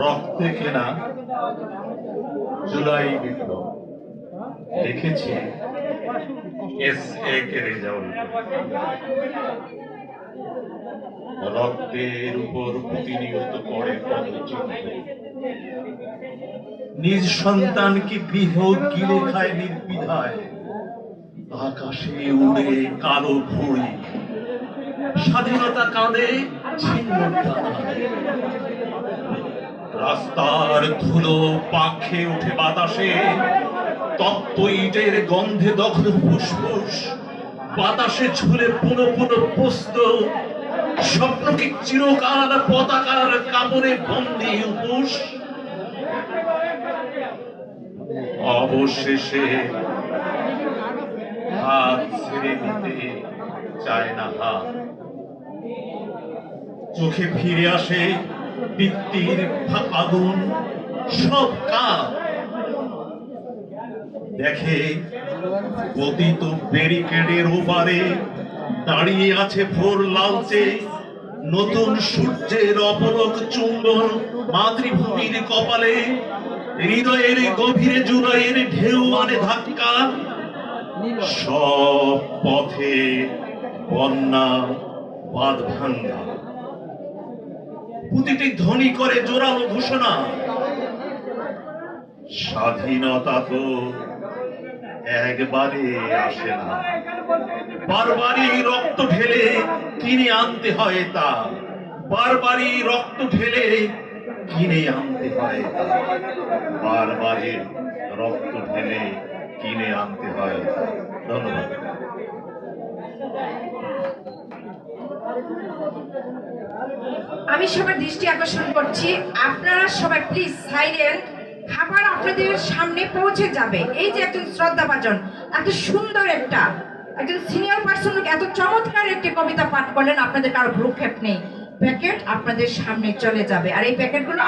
রক্তে কেনা জুলাই বিপ্লব। দেখেছি এস এ কে রেজাউল রক্তের উপর প্রতিনিয়ত পদচিহ্ন। নিজ সন্তানকে গৃহ গিলে খায় নির্বিধায় আকাশে উড়ে কালো ঘুড়ি স্বাধীনতা কাঁদে। রাস্তার ধুলো পাখে উঠে বাতাসে তপ্ত ইটের গন্ধে দগ্ধ ফুসফুস। বাতাসে ঝুলে পুনো পুনো পোস্ত, স্বপ্নকে চিরকাল পতাকার কাপড়ে বন্দি উপোস অবশেষে হাত ছেড়ে দিতে চায় না হাত। চোখে ফিরে আসে বৃত্তির আগুন, সব কাপ দেখে পতিত ব্যারিকেডের ওপারে দাঁড়িয়ে আছে ভোর লালচে নতুন সূর্যের অপলক চুম্বন মাতৃভূমির কপালে। হৃদয়ের গভীরে জুলাইয়ের ঢেউ আনে ধাক্কা। সব পথে বন্যা, বাঁধ ভাঙ্গা প্রতিটি ধ্বনি করে জোরালো ঘোষণা। স্বাধীনতা তো একবারে আসে না। বারবারই রক্ত ঢেলে কিনে আনতে হয় তা। বারবারই রক্ত ঢেলে কিনে আনতে হয় তা। বারবারই রক্ত ঢেলে কিনে আনতে হয় ধন্যবাদ। আমি সবার দৃষ্টি আকর্ষণ করছি। আপনারা সবাই প্লিজ সাইলেন্ট খাবার আপনাদের সামনে পৌঁছে যাবে। এই যে একজন শ্রদ্ধা ভাজন এত সুন্দর একটা, একজন সিনিয়র পার্সন এত চমৎকার একটি কবিতা পাঠ করলেন, আপনাদের কারও ভ্রুক্ষেপ নেই। প্যাকেট আপনাদের সামনে চলে যাবে। আর এই প্যাকেটগুলো